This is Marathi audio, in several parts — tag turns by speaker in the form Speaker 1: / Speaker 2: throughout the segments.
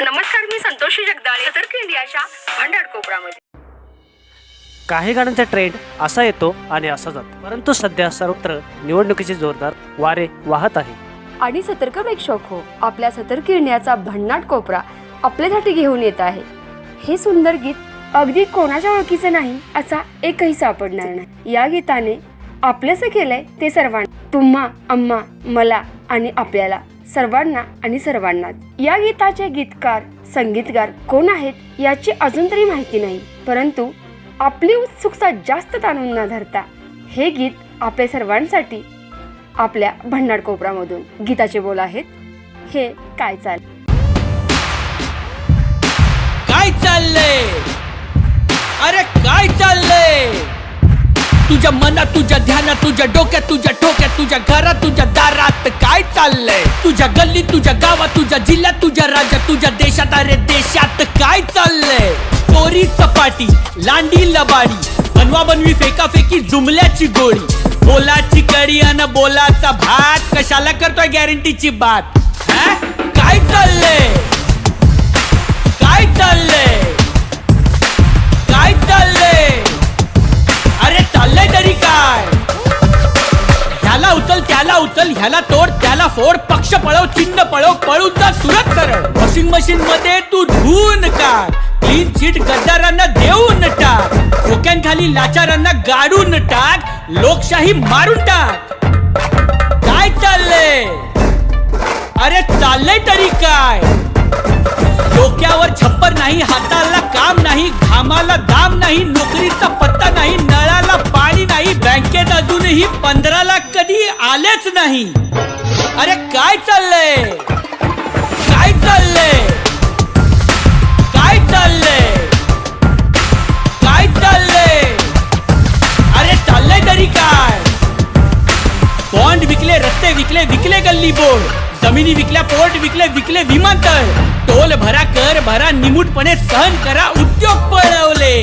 Speaker 1: नमस्कार मी संतोषी जगदाळे सतर्क इंडियाच्या भंडार कोपरामध्ये.
Speaker 2: काही गाण्यांचा ट्रेंड असा येतो आणि असा जातो. परंतु सध्या सर्वत्र निवडणुकीचे जोरदार वारे वाहत आहे.
Speaker 3: आणि सतर्क प्रेक्षक हो आपल्या सतर्क इंडियाचा भन्नाट कोपरा आपल्यासाठी घेऊन येत आहे. हे सुंदर गीत अगदी कोणाच्या ओळखीचं नाही असा एकही सापडणार नाही. या गीताने आपलंसं केलंय ते सर्वांना. तुम्हा आम्हा मला आणि आपल्याला. सर्वांना आणि सर्वांनाच या गीताचे गीतकार संगीतकार कोण आहेत याची अजून तरी माहिती नाही. परंतु आपली उत्सुकता जास्त ताणून न धरता हे गीत आपल्या सर्वांसाठी आपल्या भंडार कोपरामधून गीताचे बोल आहेत. हे काय चाल?
Speaker 4: काय चाललंय? अरे काय चाललंय? तुझ्या मनात तुझ्या ध्यानात तुझ्या डोक्यात तुझ्या ठोक्यात तुझ्या घरात तुझ्या दारात काय चाललंय? तुझ्या गल्लीत तुझ्या गावात तुझ्या जिल्ह्यात तुझ्या राज्यात तुझ्या देशात अरे देशात काय चाललंय? चोरी चपाटी लांडी लबाडी बनवा बनवी फेकाफेकी जुमल्याची गोळी. बोलाची कडी अन बोलाचा भात कशाला करतोय गॅरंटीची बात? काय चाललंय? उचल ह्याला तोड त्याला फोड. पक्ष पळव चिन्ह पळव पळून जा सुरत सरळ. वॉशिंग मशीन मध्ये तू धुवून काढ क्लीन चिट गद्दारांना देऊन टाक. खोक्यांखाली लाचारांना गाडून टाक. लोकशाही मारून टाक. काय चाललंय? अरे चाललंय तरी काय? डोक्यावर छप्पर नाही हाताला काम नाही घामाला दाम नाही नोकरीचा पत्ता नाही नळाला पाणी नाही बँकेत अजूनही पंधरा लाख कधी आलेच नाही. अरे काय चाललंय? काय चाललंय? काय चाललंय? काय चाललंय? अरे चाललंय तरी काय? बॉन्ड विकले रस्ते विकले विकले गल्ली बोर्ड. जमिनी विकल्या पोर्ट विकले विकले विमानतळ. टोल भरा कर भरा निमूटपणे सहन करा उद्योग पळवले.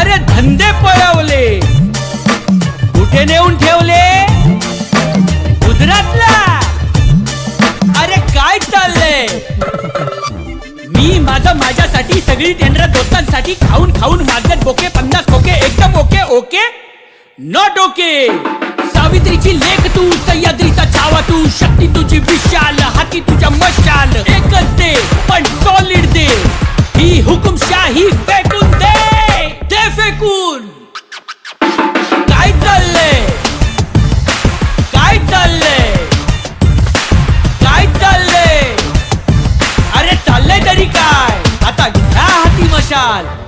Speaker 4: अरे धंदे पळवले. कुठे नेऊन ठेवले. गुजरातला. अरे काय चाललंय? मी माझं माझ्यासाठी सगळी टेंडर दोस्तांसाठी खाऊन खाऊन मागत बोके पन्नास खोके एकदम ओके ओके? नॉट ओके सावित्रीची लेख तू सह्याद्रीचा छावा तू शक्ती तुझी विशाल हाती तुझ्या मशाल. एकच दे पण सॉलिड दे. ही हुकुमशाही चाललंय